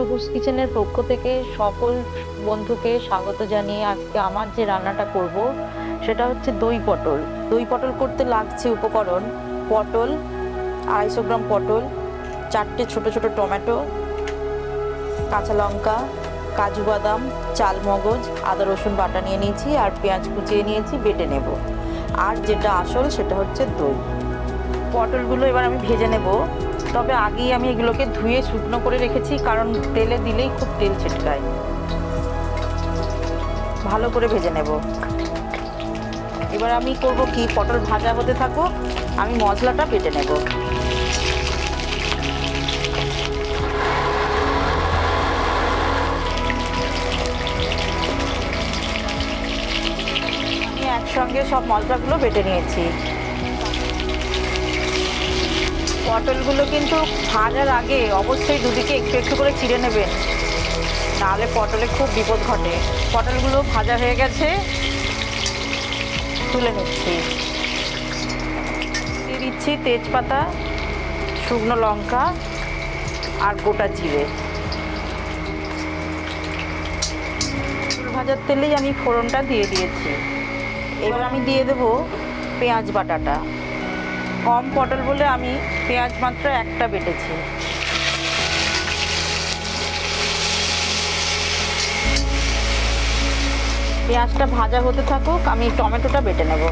হুস কিচেনের পক্ষ থেকে সকল বন্ধুকে স্বাগত জানিয়ে আজকে আমার যে রান্নাটা করব, সেটা হচ্ছে দই পটল। দই পটল করতে লাগছে উপকরণ পটল, আড়াইশো গ্রাম পটল, চারটে ছোট ছোট টমেটো, কাঁচা লঙ্কা, কাজু বাদাম, চাল মগজ, আদা রসুন বাটা নিয়ে নিয়েছি আর পেঁয়াজ কুচিয়ে নিয়েছি, বেটে নেব। আর যেটা আসল সেটা হচ্ছে দই। পটলগুলো এবার আমি ভেজে নেব। তবে আগেই আমি এগুলোকে ধুয়ে শুকনো করে রেখেছি, কারণ তেলে দিলেই খুব তেল ছিটকায়। ভালো করে ভেজে নেব। এবার আমি করব কি? পটল ভাজা হতে থাকো আমি মশলাটা বেটে নেব। একসঙ্গে সব মশলাগুলো বেটে নিয়েছি। পটলগুলো কিন্তু ভাজার আগে অবশ্যই দুদিকে একটু একটু করে চিড়ে নেবেন নাহলে পটলে খুব বিপদ ঘটে। পটলগুলো ভাজা হয়ে গেছে। তুলে নিচ্ছি। দিয়ে দিচ্ছি তেজপাতা, শুকনো লঙ্কা আর গোটা জিরে। ভাজার তেলেই আমি ফোড়নটা দিয়ে দিয়েছি। এবার আমি দিয়ে দেবো পেঁয়াজ বাটাটা। কম পটল বলে আমি পেঁয়াজ মাত্র একটা বেটেছি। পেঁয়াজটা ভাজা হতে থাকুক, আমি টমেটোটা বেটে নেব।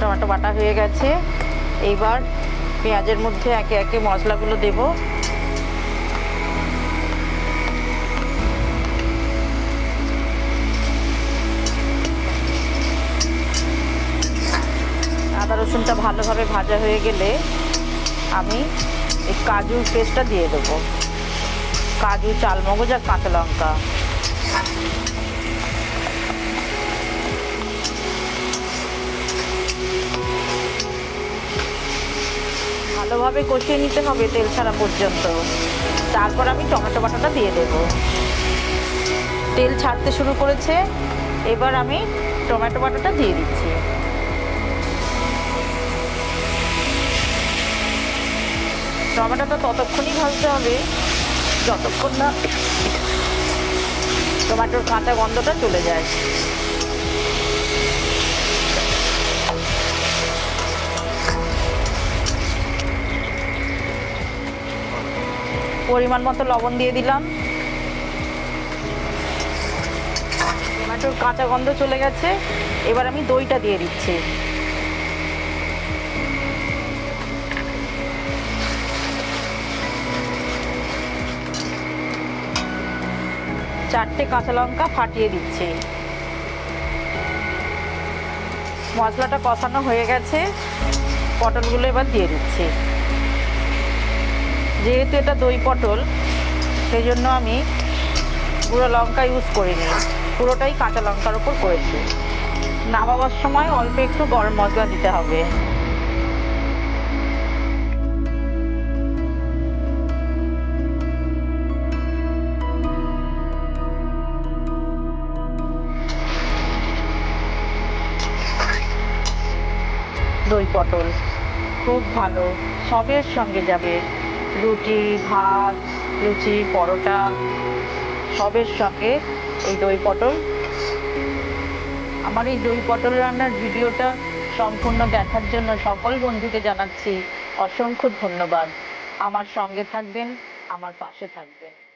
টমেটো বাটা হয়ে গেছে। এইবার পেঁয়াজের মধ্যে একে একে মশলাগুলো দেব। রসুনটা ভালোভাবে ভাজা হয়ে গেলে আমি এই কাজুর পেস্টটা দিয়ে দেবো। কাজু, চালমগজ আর কাঁচা লঙ্কা। ভালোভাবে কষিয়ে নিতে হবে তেল ছাড়া পর্যন্ত। তারপর আমি টমেটো বাটাটা দিয়ে দেব। তেল ছাড়তে শুরু করেছে, এবার আমি টমেটো বাটাটা দিয়ে দিচ্ছি। টমেটোটা ততক্ষণই ভাজতে হবে। যতক্ষণ না টমেটোর কাঁচা গন্ধটা চলে যায়। পরিমাণ মতো লবণ দিয়ে দিলাম। টমেটোর কাঁচা গন্ধ চলে গেছে। এবার আমি দইটা দিয়ে দিচ্ছি। চারটে কাঁচা লঙ্কা ফাটিয়ে দিচ্ছি। মশলাটা কষানো হয়ে গেছে। পটলগুলো এবার দিয়ে দিচ্ছি। যেহেতু এটা দই পটল সেই জন্য আমি পুরো লঙ্কা ইউজ করিনি। পুরোটাই কাঁচা লঙ্কার ওপর করেছি নামাবার সময় অল্প একটু গরম মশলা দিতে হবে। দই পটল। খুব ভালো। সবের সঙ্গে যাবে। রুটি, ভাত, লুচি, পরোটা, সবের সঙ্গে এই দই পটল। আমার এই দই পটল রান্নার ভিডিওটা সম্পূর্ণ দেখার জন্য সকল বন্ধুকে জানাচ্ছি অসংখ্য ধন্যবাদ। আমার সঙ্গে থাকবেন, আমার পাশে থাকবেন।